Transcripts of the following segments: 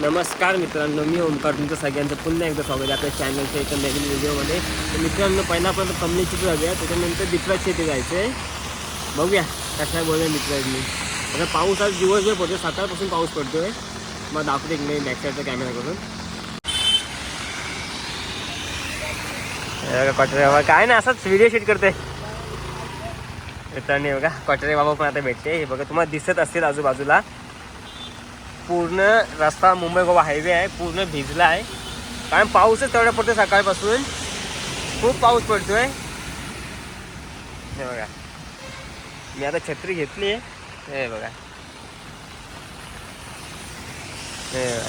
नमस्कार मित्रांनो मी ओमकार तुमचं सगळ्यांचं पुन्हा एकदा स्वागत आहे आपल्या चॅनलच्या एका नवीन व्हिडिओमध्ये तर मित्रांनो पहिल्यापर्यंत कमलेची जाऊया त्याच्यानंतर दिपराज शेती जायचं आहे बघूया कशा बोलूया मित्रांनी. आता पाऊस आज दिवसभर पडतो सकाळपासून पाऊस पडतो आहे मग दाखवते एक नाही बॅकसाईडचा कॅमेरा करून कॉटरे बाबा काय नाही असंच व्हिडिओ शूट करते मित्रांनी बघा कॉटरे बाबा पण आता भेटते हे बघा तुम्हाला दिसत असतील आजूबाजूला. पूर्ण रस्ता मुंबई गोवा हायवे आहे पूर्ण भिजला आहे. कारण पाऊसच तेवढा पडतो सकाळपासून. खूप पाऊस पडतोय. हे बघा. मी आता छत्री घेतली आहे. हे बघा. हे बघा.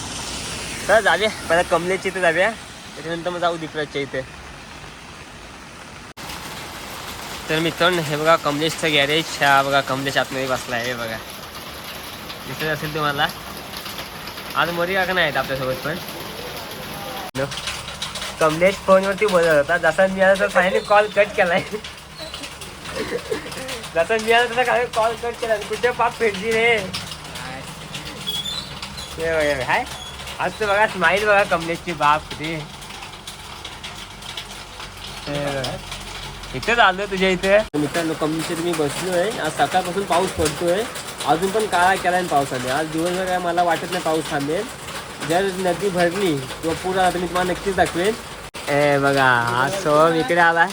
तर जाऊया. पहिला कमलेच्या इथे जाऊया. त्याच्यानंतर मग जाऊ दीपराजच्या इथे. तर मित्रांनो हे बघा कमलेशचं गॅरेज हा बघा कमलेश आतमध्ये बसला आहे. हे बघा. दिसत असेल तुम्हाला? आज मोरी काका नाही आहेत आपल्यासोबत पण? कमलेश फोनवरती बोलत होता. जसा मी आला तर फायनली कॉल कट केलाय. जसा मी आला तसा काय कॉल कट केला कुठे पाप फेडली रे? हाय. आज तर बघा स्माईल बघा कमलेशची बाप रे. हे इथेच आलोय तुझ्या इथे. मित्रांनो कमलेशच्या मी बसलोय. आज सकाळपासून पाऊस पडतोय. अजून पण काळा केला केलाय पावसाने. आज दिवसभर काय मला वाटत नाही पाऊस थांबेल. जर नदी भरली किंवा पूर आला तर मी तुम्हाला नक्कीच दाखवेन. ए बघा हा सोहम इकडे आला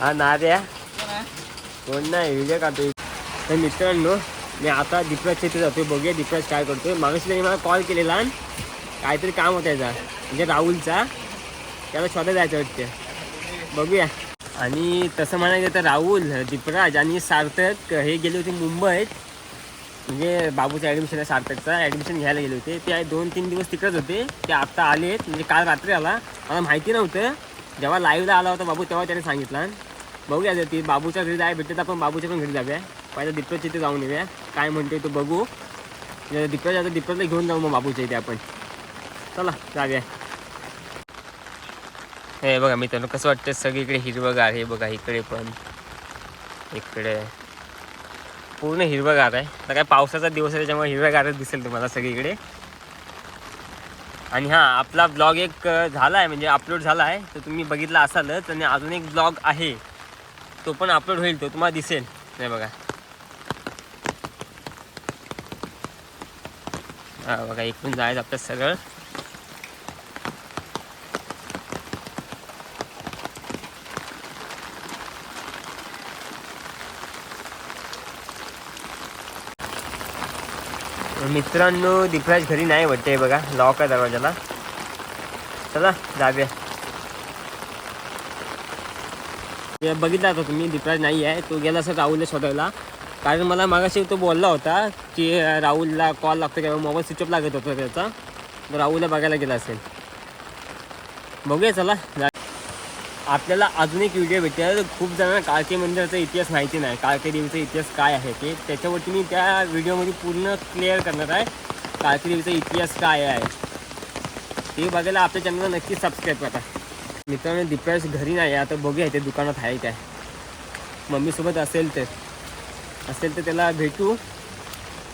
हा नार्या. कोण नाही व्हिडिओ काढतो तर मित्रांनो मी आता दीपराजच्या इथे जातोय. बघूया दीपराज काय करतोय. मागाशी त्यांनी मला कॉल केलेला आणि काहीतरी काम होतं याचा. म्हणजे राहुलचा. त्याला स्वतः जायचं वाटतं. बघूया. आणि तसं म्हणायचं तर राहुल दीपराज आणि सार्थक हे गेले होते मुंबईत. म्हणजे बाबूचं ॲडमिशन आहे सार्थकचा ॲडमिशन घ्यायला गेले होते. ते दोन तीन दिवस तिकडेच होते. ते आत्ता आलेत. म्हणजे काल रात्री आला. मला माहिती नव्हतं. जेव्हा लाईव्हला आला होता बाबू तेव्हा त्याने सांगितलं. बघूया जर ती बाबूच्या घरी जाय भेटत आपण बाबूच्या पण घरी जाऊया. पहिला दीपराजच्या इथे जाऊन येऊया. काय म्हणते तो बघू. म्हणजे आता दीपराजला घेऊन जाऊ मग बाबूच्या इथे आपण. चला जाऊया. हे बघा मित्रांनो कसं वाटतं सगळीकडे हिरवगार हे बघा इकडे पण. इकडे. पूर्ण हिरवगार आहे. तर काय पावसाचा दिवस आहे त्याच्यामुळे हिरवगारच दिसेल तुम्हाला सगळीकडे. आणि हां आपला ब्लॉग एक झाला आहे म्हणजे अपलोड झाला आहे तर तुम्ही बघितला असालच आणि अजून एक ब्लॉग आहे. तो पण अपलोड होईल तो तुम्हाला दिसेल. नाही बघा. हां बघा इकडून जायचं आपलं सगळं मित्रांनो दीपराज घरी नाही वाटते बघा. लॉक आहे दरवाजाला. चला जाऊया. बघितला होता तुम्ही दीपराज नाही आहे. तो गेला असं राहुलला शोधायला. कारण मला मागाशी तो बोलला होता की राहुलला कॉल लागतो किंवा मोबाईल स्विच ऑफ लागत होता त्याचा. तर राहुलला बघायला गेला असेल. बघूया चला आपल्याला अजून एक व्हिडिओ भेटेल खूप जणांना काळके मंदिराचा इतिहास माहिती नाही. काळके देवीचा इतिहास काय आहे ते. त्याच्यावरती मी त्या व्हिडिओमध्ये पूर्ण क्लिअर करणार आहे. काळके देवीचा इतिहास काय आहे. ते बघायला आपल्या चॅनलला नक्की सबस्क्राईब करा. मित्रांनो दीपेश घरी नाही आता बघूया ते दुकानात आहे काय. मम्मीसोबत असेल तर. असेल तर त्याला भेटू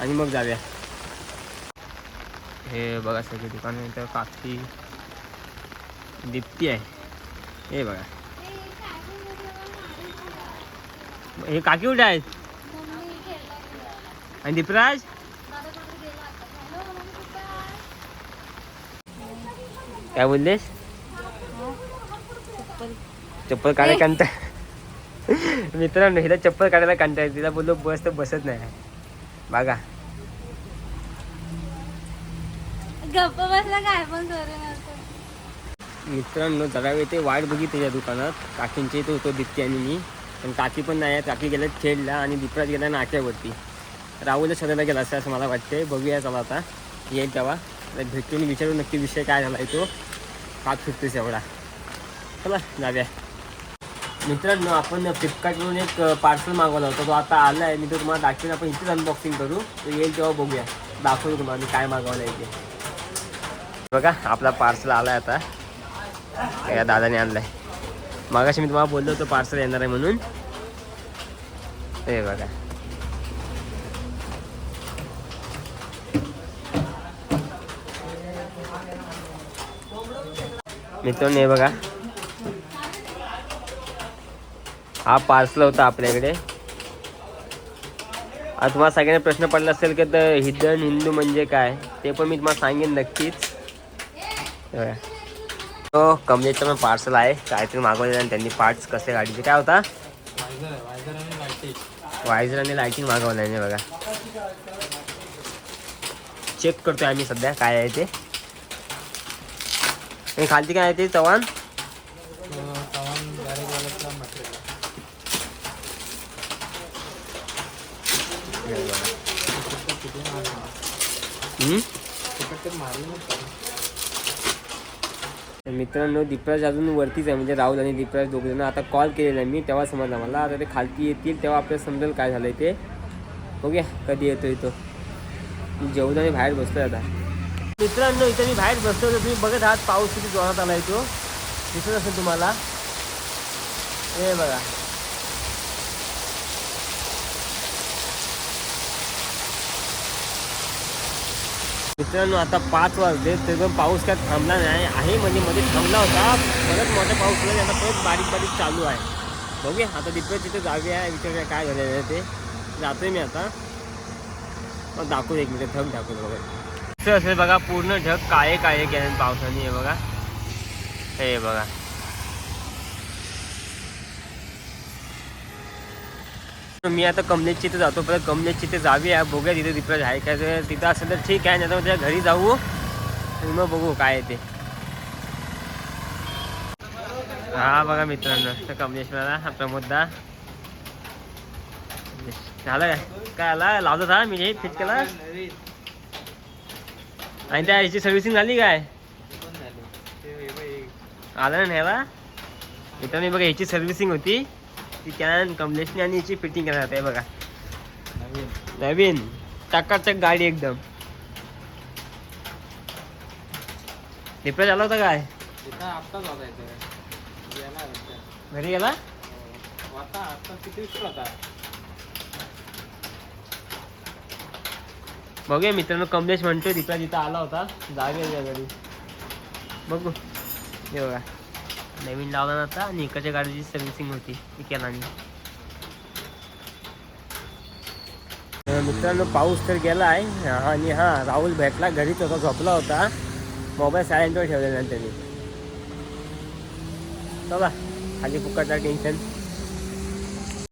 आणि मग जाऊया. हे बघा सगळे दुकान तर काकी दीप्ती आहे. हे बघा. हे काकी कुठे आहेत? आणि दीपराज? काय बोललेस? चप्पल काढायला कंटाळ मित्रांनो हिला चप्पल काढायला कंटाळ तिला बोललो बस तर बसत नाही. बघा. गप्प बसला काय पण करू. मित्रांनो जरा वेळ ते वाट बघित त्याच्या दुकानात. काकींच्या इथे होतो दीप्ती आणि मी. पण काकी पण नाही आहे काकी गेल्या खेळला आणि दीपराज गेला नाक्यावरती. राहुलला शोधायला गेला असं असं मला वाटते बघूया चला आता. येईल तेव्हा. भेटून विचारू नक्की विषय काय झाला आहे तो. काप फिरतोस एवढा. चला जाव्या मित्रांनो आपण फ्लिपकार्टवरून एक पार्सल मागवला होता. तो आता आला आहे मी तो तुम्हाला दाखवेन. आपण इथेच अनबॉक्सिंग करू. तो येईल तेव्हा बघूया. दाखवतो तुम्हाला मी काय मागवलं आहे ते. बघा आपला पार्सल आला आहे आता. या दादाने आणलाय. मागाशी मी तुम्हाला बोललो होतो पार्सल येणार आहे म्हणून. हे बघा. मित्र हे बघा. हा पार्सल होता आपल्याकडे. आता तुम्हाला सगळ्यांना प्रश्न पडला असेल की तर हिदन हिंदू म्हणजे काय? ते पण मी तुम्हाला सांगेन नक्कीच. हो तो कमलेचं पण पार्सल आहे. काहीतरी मागवलेलं आणि त्यांनी पार्ट्स कसे गाडीचे काय होता? वायझर आणि लाईटिंग मागवलं आहे बघा. चेक करतोय आम्ही सध्या काय आहे ते. आणि खालती काय आहे ते चव्हाण? हम्म? मित्रांनो दीपराज अजून वरतीच आहे. म्हणजे राहुल आणि दीपराज दोघेजण आता कॉल केलेला आहे मी तेव्हा समजला मला आता ते खालती येतील तेव्हा आपल्याला समजेल काय झालं ते. ओके कधी येतो तो. मी जेवण आणि बाहेर बसतोय आता. मित्रांनो इथं मी बाहेर बसतो तर तुम्ही बघत आहात पाऊस किती जोरात आहे तो. दिसत असेल तुम्हाला. हे बघा. मित्रांनो आता पाच वाजले तरी पण पाऊस काय थांबला नाही. आहे म्हणजे मध्ये थांबला होता परत मोठा पाऊस पडला आता परत बारीक बारीक चालू आहे. बघूया आता दिपे तिथे जाऊया विचारूया काय झालेलं आहे ते. जातोय मी आता. हो, मग दाखवू एक मिनिट ढग दाखवतो बघा. असं असेल बघा पूर्ण ढग काळे काळे केले पावसाने हे बघा. हे बघा. मी आता कमलेशची इथे जातो परत कमलेशची इथे आहे बघूया तिथे दिपराज आहे काय तिथं असेल तर ठीक आहे नाही तर घरी जाऊ. आणि मग बघू काय आहे ते. हा बघा मित्रांनो तर कमलेश मला हा प्रमोददा झालं काय? काय आला? लावत हा मी फिट केला? आणि त्या ह्याची सर्व्हिसिंग झाली काय? आलं ना न्यायला? मित्रांनो बघा ह्याची सर्व्हिसिंग होती. ती कॅन कमलेशने आणि याची फिटिंग करणार आहे बघा. नवीन. टकाचक गाडी एकदम. रिपेअर झाला होता काय? घरी गेला? बघूया मित्रांनो कमलेश म्हणतोय रिपेअर इथं आला होता जागे घरी. बघू. हे बघा. नवीन लावला नव्हता आणि इकडच्या गाडीची सर्व्हिसिंग होती ती केला मित्रांनो पाऊस तर गेला आहे आणि हा राहुल भेटला. घरीच होता झोपला होता. मोबाईल सायलेंटवर ठेवलेला त्यांनी. चला खाली फुकटचा टेन्शन.